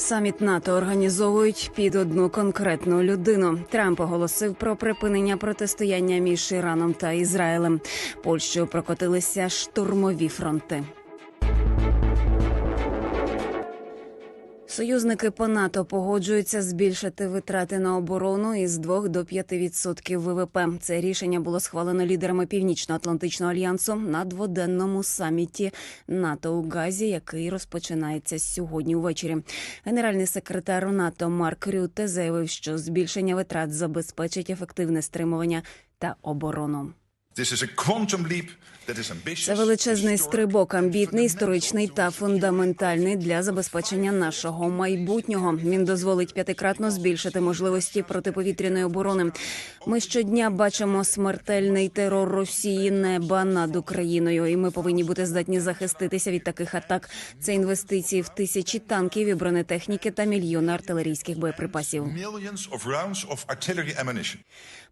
Саміт НАТО організовують під одну конкретну людину. Трамп оголосив про припинення протистояння між Іраном та Ізраїлем. Польщею прокотилися штурмові фронти. Союзники по НАТО погоджуються збільшити витрати на оборону із 2 до 5 відсотків ВВП. Це рішення було схвалено лідерами Північно-Атлантичного альянсу на дводенному саміті НАТО у Газі, який розпочинається сьогодні увечері. Генеральний секретар НАТО Марк Рюте заявив, що збільшення витрат забезпечить ефективне стримування та оборону. Це величезний стрибок, амбітний, історичний та фундаментальний для забезпечення нашого майбутнього. Він дозволить п'ятикратно збільшити можливості протиповітряної оборони. Ми щодня бачимо смертельний терор Росії неба над Україною, і ми повинні бути здатні захиститися від таких атак. Це інвестиції в тисячі танків і бронетехніки та мільйони артилерійських боєприпасів.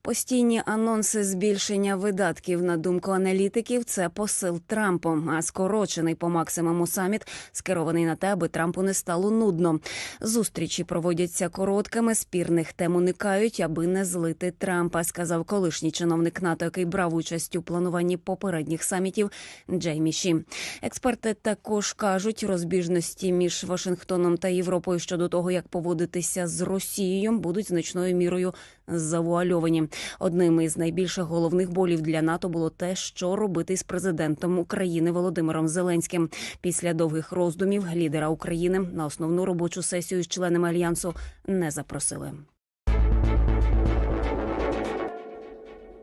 Постійні анонси збільшення видатків на думку аналітиків це посил Трампу. А скорочений по максимуму саміт скерований на те, аби Трампу не стало нудно. Зустрічі проводяться короткими, спірних тем уникають, аби не злити Трампа. Сказав колишній чиновник НАТО, який брав участь у плануванні попередніх самітів Джеймі Ші. Експерти також кажуть, розбіжності між Вашингтоном та Європою щодо того, як поводитися з Росією, будуть значною мірою завуальовані. Одним із найбільших головних болів для НАТО було те, що робити з президентом України Володимиром Зеленським. Після довгих роздумів лідера України на основну робочу сесію з членами альянсу не запросили.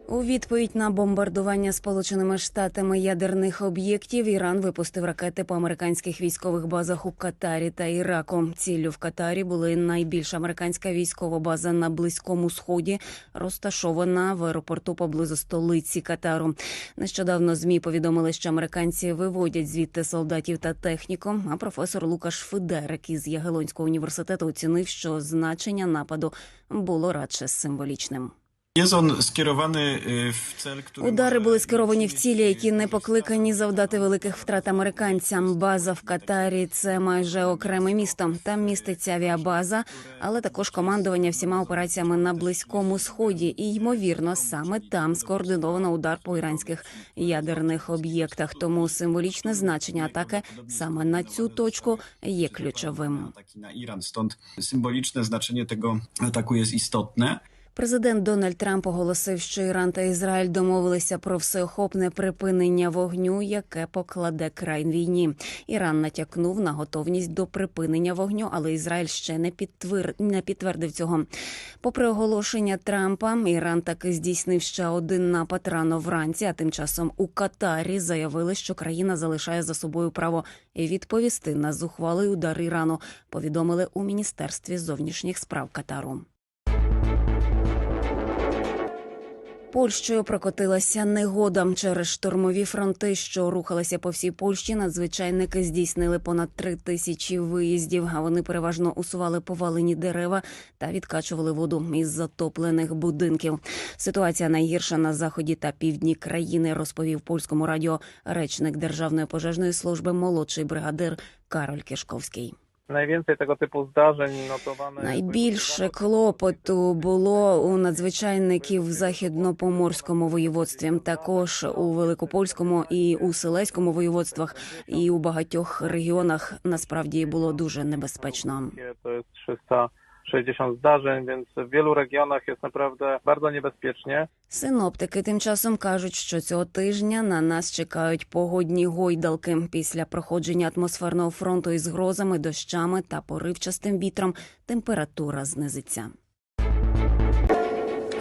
У відповідь на бомбардування Сполученими Штатами ядерних об'єктів Іран випустив ракети по американських військових базах у Катарі та Іраку. Ціллю в Катарі були найбільша американська військова база на близькому сході, розташована в аеропорту поблизу столиці Катару. Нещодавно змі повідомили, що американці виводять звідти солдатів та техніку. А професор Лукаш Федерик із Ягелонського університету оцінив, що значення нападу було радше символічним. Który Удари були скеровані в цілі, які не покликані завдати великих втрат американцям. База в Катарі це майже окреме місто. Там міститься авіабаза, але також командування всіма операціями на близькому сході. І ймовірно, саме там скоординовано удар по іранських ядерних об'єктах. Тому символічне значення атаки саме на цю точку є ключовим. ataki na Iran. Stąd symboliczne znaczenie tego ataku jest istotne. Президент Дональд Трамп оголосив, що Іран та Ізраїль домовилися про всеохопне припинення вогню, яке покладе край війні. Іран натякнув на готовність до припинення вогню, але Ізраїль ще не підтвер... не підтвердив цього. Попри оголошення Трампа, Іран таки здійснив ще один напад рано вранці. А тим часом у Катарі заявили, що країна залишає за собою право відповісти на зухвалий удар Ірану. Повідомили у міністерстві зовнішніх справ Катару. Польщею прокотилася негода через штурмові фронти, що рухалися по всій Польщі. Надзвичайники здійснили понад три тисячі виїздів. А вони переважно усували повалені дерева та відкачували воду із затоплених будинків. Ситуація найгірша на заході та півдні країни, розповів польському радіо речник Державної пожежної служби молодший бригадир Кароль Кишковський. Najwięcej такого типу zdarzeń notowane. Найбільше клопоту було у надзвичайників в західнопоморському воєводстві, також у великопольському і у селеському воєводствах, і у багатьох регіонах насправді було дуже небезпечно. To jest 360 zdarzeń, więc w wielu regionach jest naprawdę bardzo niebezpiecznie. Синоптики тим часом кажуть, що цього тижня на нас чекають погодні гойдалки після проходження атмосферного фронту із грозами, дощами та поривчастим вітром. Температура знизиться.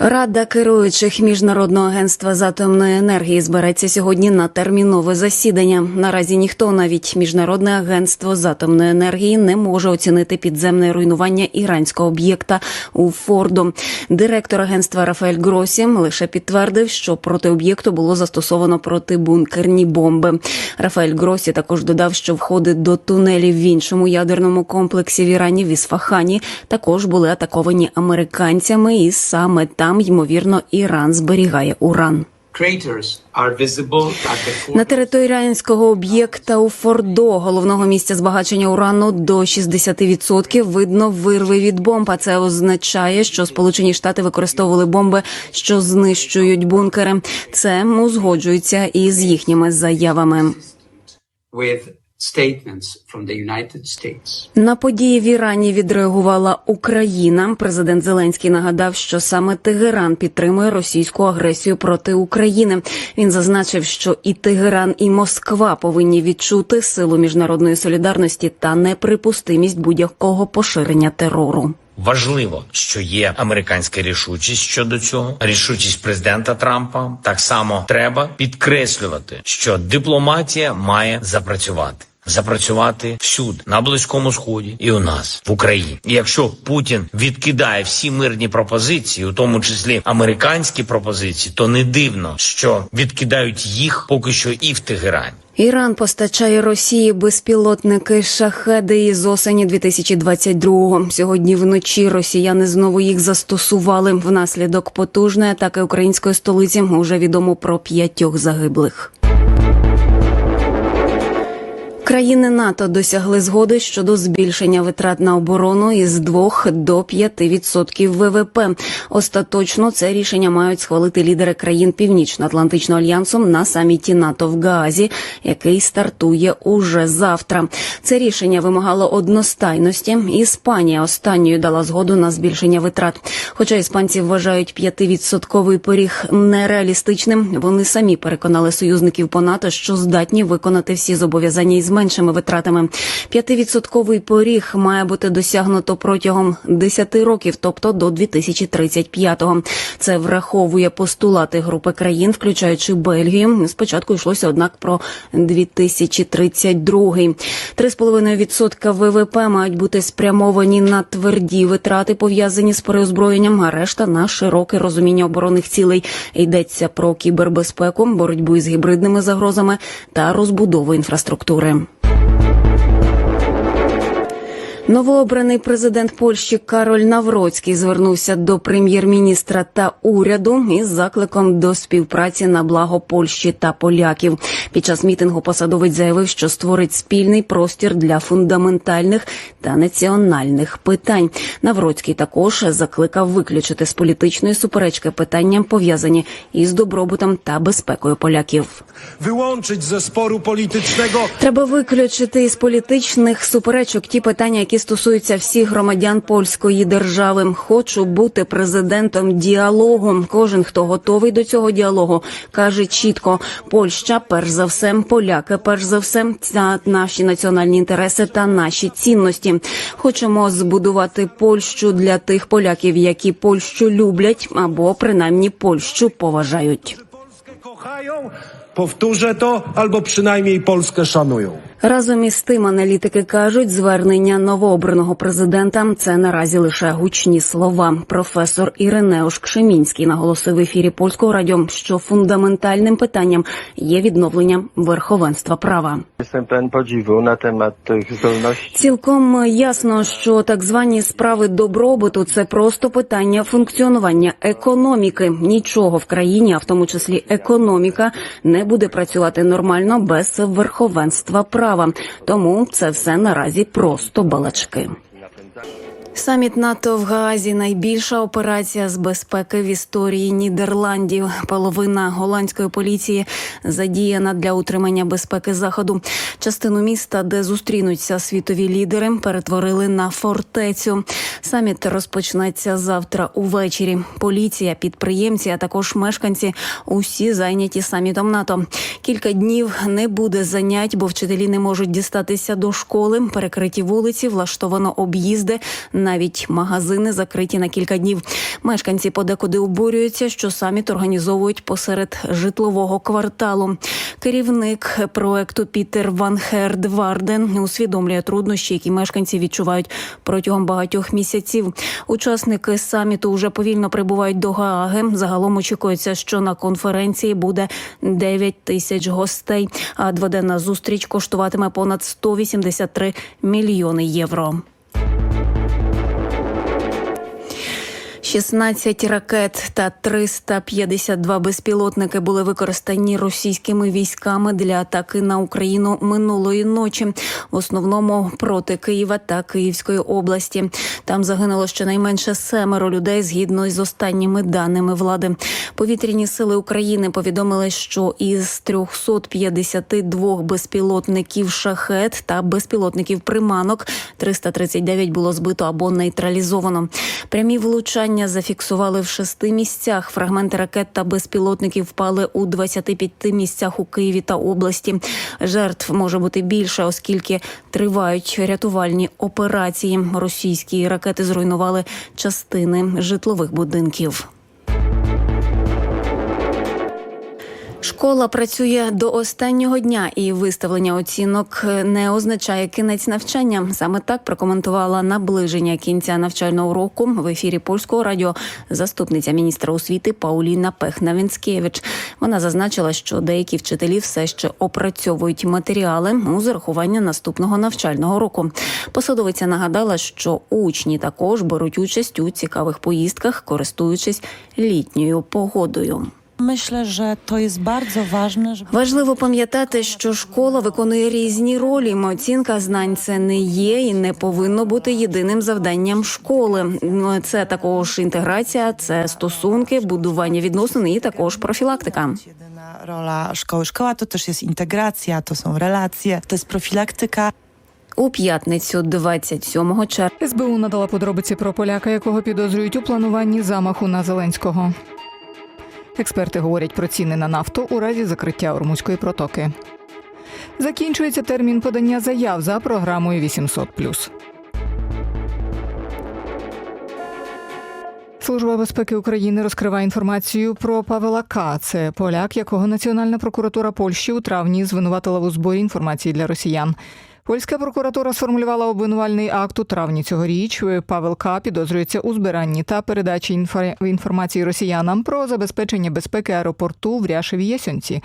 Рада керуючих міжнародного агентства з атомної енергії збереться сьогодні на термінове засідання. Наразі ніхто, навіть міжнародне агентство з атомної енергії, не може оцінити підземне руйнування іранського об'єкта у Форду. Директор агентства Рафаель Гросі лише підтвердив, що проти об'єкту було застосовано протибункерні бомби. Рафаель Гросі також додав, що входи до тунелів в іншому ядерному комплексі в Ірані в Ісфахані також були атаковані американцями, і саме там, ймовірно, Іран зберігає уран. На території іранського об'єкта у Фордо, головного місця збагачення урану, до 60% видно вирви від бомб. А це означає, що Сполучені Штати використовували бомби, що знищують бункери. Це узгоджується із їхніми заявами. With statements from the United States. На події в Ірані відреагувала Україна. Президент Зеленський нагадав, що саме Тегеран підтримує російську агресію проти України. Він зазначив, що і Тегеран, і Москва повинні відчути силу міжнародної солідарності та неприпустимість будь-якого поширення терору. Важливо, що є американська рішучість щодо цього. Рішучість президента Трампа так само треба підкреслювати, що дипломатія має запрацювати. Запрацювати всюди на близькому сході і у нас в Україні. І якщо Путін відкидає всі мирні пропозиції, у тому числі американські пропозиції, то не дивно, що відкидають їх поки що і в Тегерані. Іран постачає Росії безпілотники шахеди із осені 2022-го. Сьогодні вночі росіяни знову їх застосували. Внаслідок потужної атаки української столиці вже відомо про п'ятьох загиблих. Країни НАТО досягли згоди щодо збільшення витрат на оборону із 2 до 5% ВВП. Остаточно це рішення мають схвалити лідери країн Північно-Атлантичного альянсу на саміті НАТО в Гаазі, який стартує уже завтра. Це рішення вимагало одностайності. Іспанія останньою дала згоду на збільшення витрат. Хоча іспанці вважають 5% поріг нереалістичним, вони самі переконали союзників по НАТО, що здатні виконати всі зобов'язання із меншими витратами. П'ятивідсотковий поріг має бути досягнуто протягом 10 років, тобто до 2035-го. Це враховує постулати групи країн, включаючи Бельгію. Спочатку йшлося однак про 2032. 3,5% ВВП мають бути спрямовані на тверді витрати, пов'язані з переозброєнням, а решта на широке розуміння оборонних цілей. Йдеться про кібербезпеку, боротьбу із гібридними загрозами та розбудову інфраструктури. Welcome. Новообраний президент Польщі Кароль Навроцький звернувся до прем'єр-міністра та уряду із закликом до співпраці на благо Польщі та поляків. Під час мітингу посадовець заявив, що створить спільний простір для фундаментальних та національних питань. Навроцький також закликав виключити з політичної суперечки питання, пов'язані із добробутом та безпекою поляків. wyłączyć ze sporu politycznego Треба виключити із політичних суперечок ті питання, які стосуються всіх громадян польської держави. Хочу бути президентом діалогу. Кожен, хто готовий до цього діалогу, каже чітко: Польща, перш за все, поляки, перш за все, це наші національні інтереси та наші цінності. Хочемо збудувати Польщу для тих поляків, які Польщу люблять або принаймні Польщу поважають. Powtórzę to, albo przynajmniej Polskę szanują. Разом із тим, аналітики кажуть, звернення новообраного президента це наразі лише гучні слова. Професор Іринеуш Кшемінський наголосив в ефірі польського радіо, що фундаментальним питанням є відновлення верховенства права. Pełen podziwu na temat. Цілком ясно, що так звані справи добробуту це просто питання функціонування економіки. Нічого в країні, а в тому числі економіка, не буде працювати нормально без верховенства права. Тому це все наразі просто балачки. Саміт НАТО в Гаазі найбільша операція з безпеки в історії Нідерландів. Половина голландської поліції задіяна для утримання безпеки заходу. Частину міста, де зустрінуться світові лідери, перетворили на фортецю. Саміт розпочнеться завтра увечері. Поліція, підприємці, а також мешканці усі зайняті самітом НАТО. Кілька днів не буде занять, бо вчителі не можуть дістатися до школи. Перекриті вулиці, влаштовано об'їзди. Навіть магазини закриті на кілька днів. Мешканці подекуди обурюються, що саміт організовують посеред житлового кварталу. Керівник проекту Пітер Ван Варден усвідомлює труднощі, які мешканці відчувають протягом багатьох місяців. Учасники саміту вже повільно прибувають до Гааги. Загалом очікується, що на конференції буде 9 тисяч гостей. А дводенна зустріч коштуватиме понад 183 мільйони євро. 16 ракет та 352 безпілотники були використані російськими військами для атаки на Україну минулої ночі, в основному проти Києва та Київської області. Там загинуло щонайменше семеро людей згідно з останніми даними влади. Повітряні сили України повідомили, що із 352 безпілотників шахет та безпілотників приманок 339 було збито або нейтралізовано. Прямі влучання зафіксували в шести місцях. Фрагменти ракет та безпілотників впали у 25 місцях у Києві та області. Жертв може бути більше, оскільки тривають рятувальні операції. Російські ракети зруйнували частини житлових будинків. Школа працює до останнього дня, і виставлення оцінок не означає кінець навчання. Саме так прокоментувала наближення кінця навчального року в ефірі польського радіо заступниця міністра освіти Пауліна Пехна-Вінскевич. Вона зазначила, що деякі вчителі все ще опрацьовують матеріали у зарахування наступного навчального року. Посадовиця нагадала, що учні також беруть участь у цікавих поїздках, користуючись літньою погодою. Важливо пам'ятати, що школа виконує різні ролі. Оцінка знань це не є і не повинно бути єдиним завданням школи. Це також інтеграція, це стосунки, будування відносин і також профілактика. rola szkoły. Szkoła to też jest integracja, to są relacje, to jest profilaktyka. У п'ятницю, 27 червня. СБУ надала подробиці про поляка, якого підозрюють у плануванні замаху на Зеленського. Експерти говорять про ціни на нафту у разі закриття Ормузької протоки. Закінчується термін подання заяв за програмою 800+. Служба безпеки України розкриває інформацію про Павела К. Це поляк, якого Національна прокуратура Польщі у травні звинуватила в зборі інформації для росіян. Польська прокуратура сформулювала обвинувальний акт у травні цьогоріч. Павел К. підозрюється у збиранні та передачі інформації росіянам про забезпечення безпеки аеропорту в Ряшеві Єсьонці.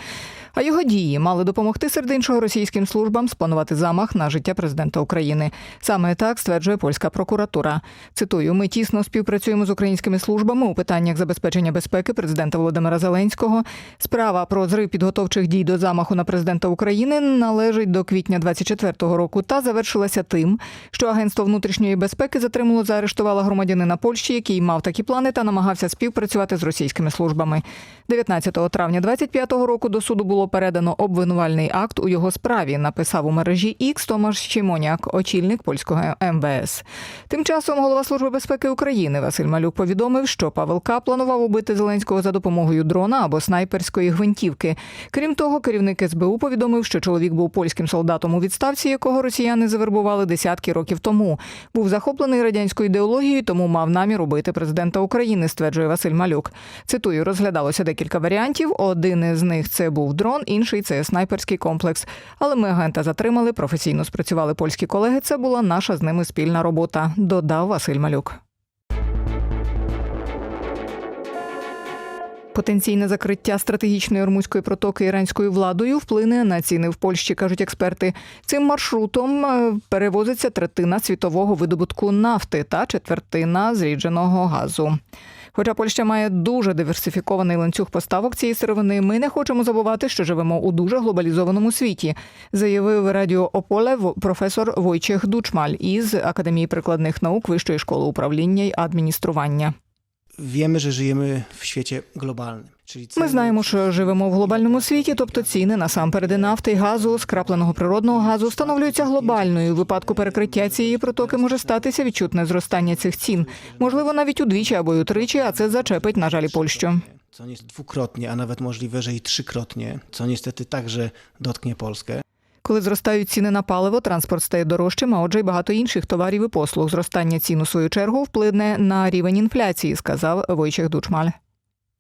А його дії мали допомогти сердиншого російським службам спланувати замах на життя президента України. Саме так стверджує польська прокуратура. Цитую: ми тісно співпрацюємо з українськими службами у питаннях забезпечення безпеки президента Володимира Зеленського. Справа про зрив підготовчих дій до замаху на президента України належить до квітня 24-го року та завершилася тим, що агентство внутрішньої безпеки затримало заарештувало громадянина Польщі, який мав такі плани та намагався співпрацювати з російськими службами. 19 травня 25-го року до суду було передано обвинувальний акт у його справі. Написав у мережі X Томаш Щимоняк, очільник польського МВС. Тим часом голова служби безпеки України Василь Малюк повідомив, що Павел К. планував убити Зеленського за допомогою дрона або снайперської гвинтівки. Крім того, керівник СБУ повідомив, що чоловік був польським солдатом у відставці, якого росіяни завербували десятки років тому. Був захоплений радянською ідеологією, тому мав намір убити президента України, стверджує Василь Малюк. Цитую, розглядалося декілька варіантів. Один із них це був дрон, інший це снайперський комплекс. Але ми агента затримали, професійно спрацювали польські колеги. Це була наша з ними спільна робота. Додав Василь Малюк. Потенційне закриття стратегічної Ормузької протоки іранською владою вплине на ціни в Польщі, кажуть експерти. Цим маршрутом е, перевозиться третина світового видобутку нафти та четвертина зрідженого газу. Хоча Польща має дуже диверсифікований ланцюг поставок цієї сировини, ми не хочемо забувати, що живемо у дуже глобалізованому світі, заявив радіо Ополе професор Войчех Дучмаль із Академії прикладних наук Вищої школи управління й адміністрування. Wiemy, że żyjemy w świecie globalnym. Ми знаємо, що живемо в глобальному світі, тобто ціни насамперед нафти, газу, скрапленого природного газу встановлюються глобально. І у випадку перекриття цієї протоки може статися відчутне зростання цих цін, можливо, навіть удвічі або й утричі, а це зачепить, на жаль, і Польщу. Co nie dwukrotnie, a nawet możliwe, że i trzykrotnie, co niestety także dotknie Polskę. Коли зростають ціни на паливо, транспорт стає дорожчим, а отже, й багато інших товарів і послуг. Зростання цін у свою чергу вплине на рівень інфляції, сказав Войчех Дучмаль.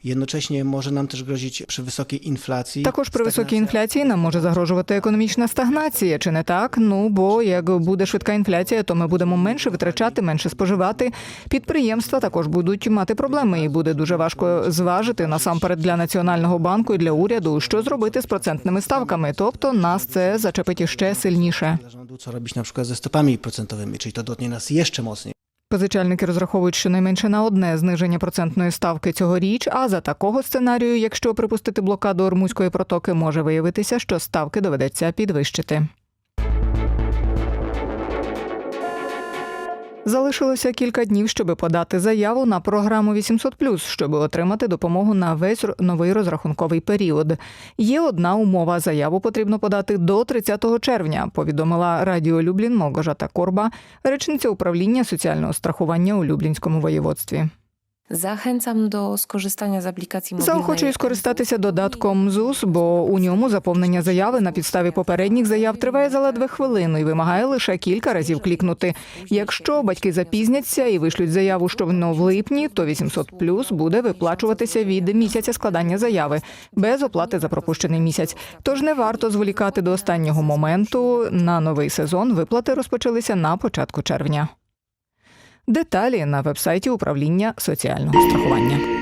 Jednocześnie może nam też grozić przy wysokiej inflacji. Також при високій інфляції нам може загрожувати економічна стагнація, чи не так? Ну бо як буде швидка інфляція, то ми будемо менше витрачати, менше споживати. Підприємства також будуть мати проблеми, і буде дуже важко зважити насамперед для національного банку і для уряду, що зробити з процентними ставками. Тобто нас це зачепить іще сильніше. Co robić na przykład ze stopami procentowymi, czyli to dotknie nas jeszcze mocniej. Позичальники розраховують щонайменше на одне зниження процентної ставки цьогоріч. А за такого сценарію, якщо припустити блокаду Ормузької протоки, може виявитися, що ставки доведеться підвищити. Залишилося кілька днів, щоб подати заяву на програму 800+, щоб отримати допомогу на весь новий розрахунковий період. Є одна умова: заяву потрібно подати до 30 червня. Повідомила Радіо Люблін Молгожата Корба, речниця управління соціального страхування у Люблінському воєводстві. Zachęcam do skorzystania z aplikacji mobilnej. Заохочую скористатися додатком ЗУС, бо у ньому заповнення заяви на підставі попередніх заяв триває заледве хвилину і вимагає лише кілька разів клікнути. Якщо батьки запізняться і вишлють заяву щойно в липні, то 800 плюс буде виплачуватися від місяця складання заяви без оплати за пропущений місяць. Тож не варто зволікати до останнього моменту. На новий сезон виплати розпочалися на початку червня. Деталі на вебсайті управління соціального страхування.